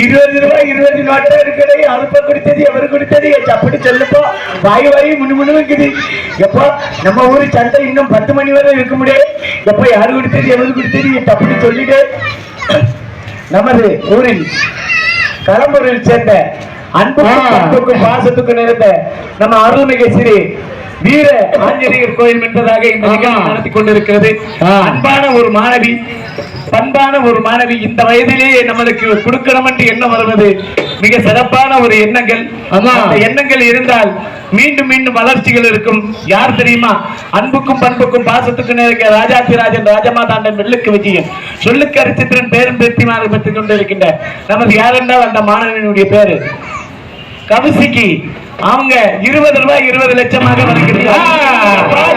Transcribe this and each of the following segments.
இருபது ரூபாய் இருபது நோட்டா இருக்குது அனுப்ப கொடுத்தது எவரு கொடுத்தது? என் சப்படி சொல்லுப்போ. வாய் வாய் இருக்குது. எப்போ நம்ம ஊரு சந்தை இன்னும் பத்து மணி வரை இருக்க முடியாது. எப்போ யாரு கொடுத்தது எவரு கொடுத்தது? என் சப்படி சொல்லிட்டு நமது ஊரில் களம்பூரில் சேர்ந்த அன்புக்கும் பாசத்துக்கும் நிறைந்த நம்ம அருள்மிகு ஸ்ரீ வீர ஆஞ்சநேயர் கோயில் என்பதாக இந்த. நிகழ்ச்சி நடத்தி கொண்டிருக்கிறது. அன்பான ஒரு மாணவி பண்பான ஒரு மாணவி இந்த வயதிலேயே நம்மளுக்கு கொடுக்கணும் என்று எண்ணம் வருவது மிக சிறப்பான ஒரு எண்ணங்கள். அந்த எண்ணங்கள் இருந்தால் மீண்டும் மீண்டும் வளர்ச்சிகள் இருக்கும். யார் தெரியுமா? அன்புக்கும் பண்புக்கும் பாசத்துக்கும் இருக்க ராஜாதிராஜன் ராஜமாதாண்டன் வெள்ளுக்கு விஜயம் சொல்லுக்கு அரிசித்திரன் பேரும் பேத்திமாரை பெற்றுக் கொண்டிருக்கின்ற நமது யாரென்றால் அந்த மாணவனுடைய பேரு? கவிசிக்கு அவங்க இருபது ரூபாய் இருபது லட்சமாக வழங்கியிருக்காங்க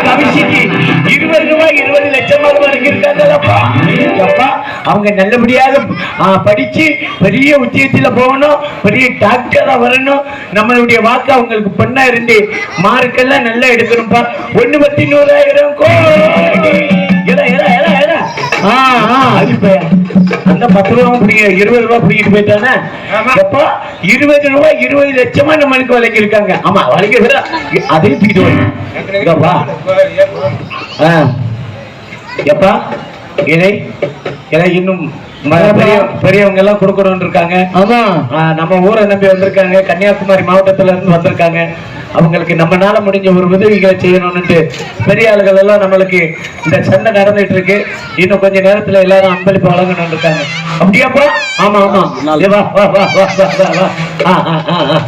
கவிசிக்கு இருபது ரூபாய் இருபது லட்சமாக வழங்கியிருக்காங்கல்லப்பா அப்பா அவங்க நல்லபடியாக படிச்சு பெரிய உத்தியத்துல போகணும் பெரிய டாக்டரா வரணும். நம்மளுடைய வாக்கு அவங்களுக்கு பொண்ணா இருந்து மார்க்கெல்லாம் நல்லா எடுக்கணும்ப்பா. ஒண்ணு பத்தி நூறாயிரம் கோடி. ஆ, ஆ. அது அந்த பத்து ரூபா பிடிங்க இருபது ரூபாய் பிடிக்கிட்டு போயிட்டானே? எப்போ இருபது ரூபாய் இருபது லட்சமா நம்மளுக்கு வழங்கி இருக்காங்க ஆமா விட அதையும் தூக்கிட்டு. ஆ. எப்பா இதை இதை இன்னும் பெரியவங்க எல்லாம் கொடுக்கணும்னு இருக்காங்க. ஆமா. நம்ம ஊரை நம்பி வந்திருக்காங்க. கன்னியாகுமரி மாவட்டத்துல இருந்து வந்திருக்காங்க. அவங்களுக்கு நம்மனால முடிஞ்ச ஒரு உதவிகளை செய்யணும்னுட்டு பெரிய ஆளுகள் எல்லாம் நம்மளுக்கு இந்த சண்டை நடந்துட்டு இருக்கு. இன்னும் கொஞ்ச நேரத்துல எல்லாரும் அன்பளிப்பு வழங்கணும்னு இருக்காங்க. அப்படியாப்பா ஆமா ஆமா. வா வா வா வா வா வா.